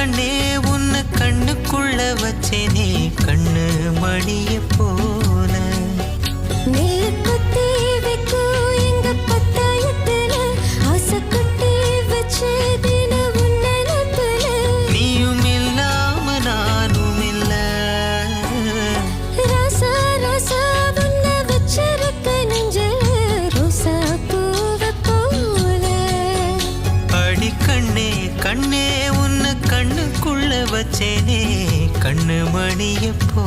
கண்ணே உன்னை கண்ணுக்குள்ள வச்சேனே. கண்ணு மடிய போல நீயும் இல்லாம நானும் இல்ல. ராசா ராசா உன்னை வச்சிருக்க நெஞ்ச. ரோசா பூவ போல. அடிக்கண்ணே கண்ணே வச்சேனே. கண்ணு மணியப்போ